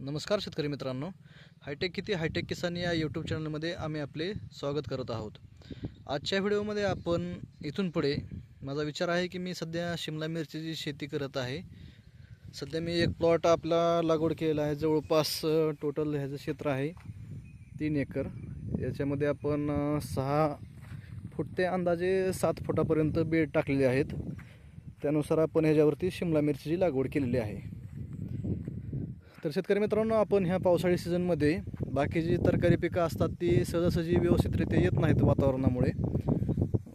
नमस्कार शेतकरी मित्रांनो. हायटेक किती हायटेक किसान या यूट्यूब चॅनलमध्ये आम्ही आपले स्वागत करत आहोत. आजच्या व्हिडिओमध्ये आपण इथून पुढे माझा विचार आहे की मी सध्या शिमला मिरचीची शेती करत आहे. सध्या मी एक प्लॉट आपला लागवड केलेला आहे. जवळपास टोटल ह्याचं क्षेत्र आहे तीन एकर. याच्यामध्ये आपण सहा फूट ते अंदाजे सात फुटापर्यंत बेड टाकलेले आहेत. त्यानुसार आपण ह्याच्यावरती शिमला मिरचीची लागवड केलेली आहे. तर शेतकरी मित्रांनो आपण ह्या पावसाळी सीझनमध्ये बाकीची तरकारी पिकं असतात ती सहजासहजी व्यवस्थितरित्या येत नाहीत वातावरणामुळे.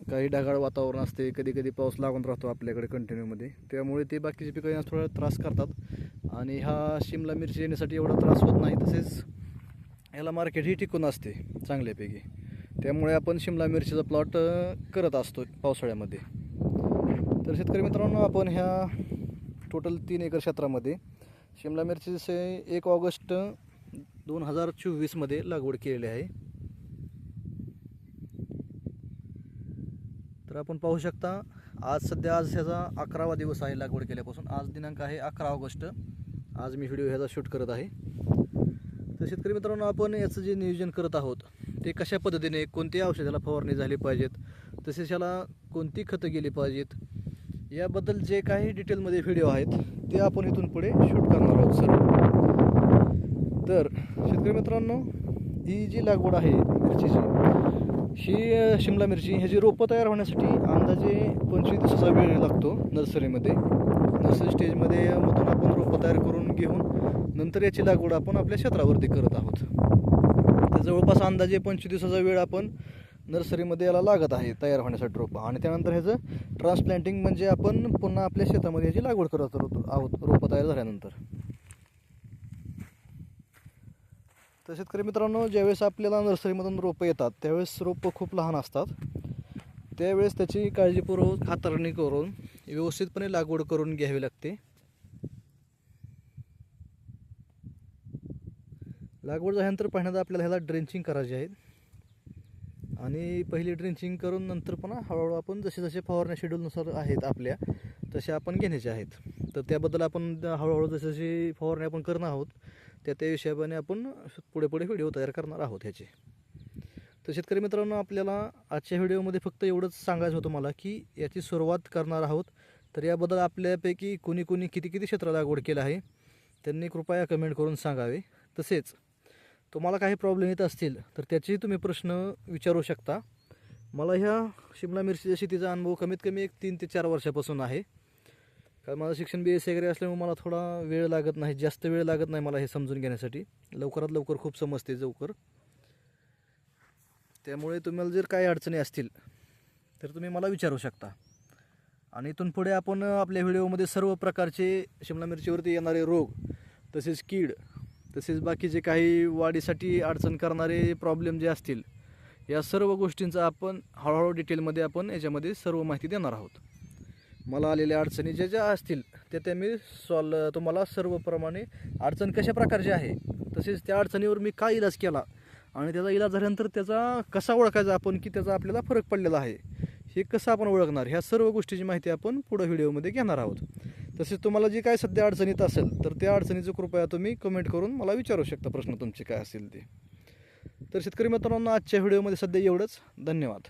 काही ढगाळ वातावरण असते कधी कधी पाऊस लागून राहतो आपल्याकडे कंटिन्यूमध्ये त्यामुळे ते बाकीची पिकं येण्यास थोडा त्रास करतात. आणि हा शिमला मिरची येण्यासाठी एवढा त्रास होत नाही तसेच याला मार्केटही टिकून असते चांगल्यापैकी. त्यामुळे आपण शिमला मिरचीचा प्लॉट करत असतो पावसाळ्यामध्ये. तर शेतकरी मित्रांनो आपण ह्या टोटल तीन एकर क्षेत्रामध्ये शिमला मिरची जसे एक ऑगस्ट दोन हजार चोवीसमध्ये लागवड केलेली आहे. तर आपण पाहू शकता आज सध्या आज ह्याचा अकरावा दिवस आहे लागवड केल्यापासून. आज दिनांक आहे अकरा ऑगस्ट. आज मी व्हिडिओ ह्याचा शूट करत आहे. तर शेतकरी मित्रांनो आपण याचं जे नियोजन करत आहोत ते कशा पद्धतीने कोणत्या औषधाला फवारणी झाली पाहिजेत तसेच याला कोणती खतं गेली पाहिजेत याबद्दल जे काही डिटेलमध्ये व्हिडिओ आहेत ते आपण इथून पुढे शूट करणार आहोत सर्व तर शेतकरी मित्रांनो ही जी लागवड आहे मिरचीची ही शिमला मिरची ह्याची रोपं तयार होण्यासाठी अंदाजे पंचवीस दिवसाचा वेळ लागतो नर्सरीमध्ये. नर्सरी स्टेजमध्ये मधून आपण रोपं तयार करून घेऊन नंतर याची लागवड आपण आपल्या क्षेत्रावरती करत आहोत. तर जवळपास अंदाजे पंचवीस दिवसाचा वेळ आपण नर्सरीमध्ये याला लागत आहे तयार होण्यासाठी रोपं. आणि त्यानंतर ह्याचं ट्रान्सप्लांटिंग म्हणजे आपण पुन्हा आपल्या शेतामध्ये ह्याची लागवड करत आहोत आहोत रोपं तयार झाल्यानंतर. तर शेतकरी मित्रांनो ज्यावेळेस आपल्याला नर्सरीमधून रोपं येतात त्यावेळेस रोपं खूप लहान असतात. त्यावेळेस त्याची काळजीपूर्वक हाताळणी करून व्यवस्थितपणे लागवड करून घ्यावी लागते. लागवड झाल्यानंतर पहिल्यांदा आपल्याला ह्याला ड्रेंचिंग करायची आहे. आणि पहिली ड्रेंचिंग करून नंतर पण हळूहळू आपण जसे जसे फवारण्या शेड्यूलनुसार आहेत आपल्या तसे आपण घेण्याचे आहेत. तर त्याबद्दल आपण हळूहळू जसे जसे फवारणी आपण करणार आहोत त्या त्या हिशोबाने आपण पुढे पुढे व्हिडिओ तयार करणार आहोत ह्याचे. तर शेतकरी मित्रांनो आपल्याला आजच्या व्हिडिओमध्ये फक्त एवढंच सांगायचं होतं मला की याची सुरुवात करणार आहोत. तर याबद्दल आपल्यापैकी कोणी कोणी किती किती क्षेत्र लागवड केलं आहे त्यांनी कृपया कमेंट करून सांगावे. तसेच तुम्हाला काही प्रॉब्लेम येत असतील तर त्याचेही तुम्ही प्रश्न विचारू शकता. मला ह्या शिमला मिरचीच्या शेतीचा अनुभव कमीत कमी एक तीन ते चार वर्षापासून आहे. कारण माझं शिक्षण बी एस वगैरे असल्यामुळे मला थोडा वेळ लागत नाही जास्त वेळ लागत नाही मला हे समजून घेण्यासाठी. लवकरात लवकर खूप समजते लवकर. त्यामुळे तुम्हाला जर काही अडचणी असतील तर तुम्ही मला विचारू शकता. आणि इथून पुढे आपण आपल्या व्हिडिओमध्ये सर्व प्रकारचे शिमला मिरचीवरती येणारे रोग तसेच कीड तसेच बाकीचे काही वाढीसाठी अडचण करणारे प्रॉब्लेम जे असतील या सर्व गोष्टींचा आपण हळूहळू डिटेलमध्ये आपण याच्यामध्ये सर्व माहिती देणार आहोत. मला आलेल्या अडचणी ज्या ज्या असतील त्या त्या मी सॉल्व तुम्हाला सर्वप्रमाणे अडचण कशा प्रकारची आहे तसेच त्या अडचणीवर मी काय इलाज केला आणि त्याचा इलाज झाल्यानंतर त्याचा कसा ओळखायचा आपण की त्याचा आपल्याला फरक पडलेला आहे हे कसं आपण ओळखणार ह्या सर्व गोष्टीची माहिती आपण पुढं व्हिडिओमध्ये घेणार आहोत. तसेच तुम्हाला जी काय सध्या अडचणीत असेल तर त्या अडचणीचं कृपया तुम्ही कमेंट करून मला विचारू शकता प्रश्न तुमचे काय असेल ते. तर शेतकरी मित्रांनो आजच्या व्हिडिओमध्ये सध्या एवढंच. धन्यवाद.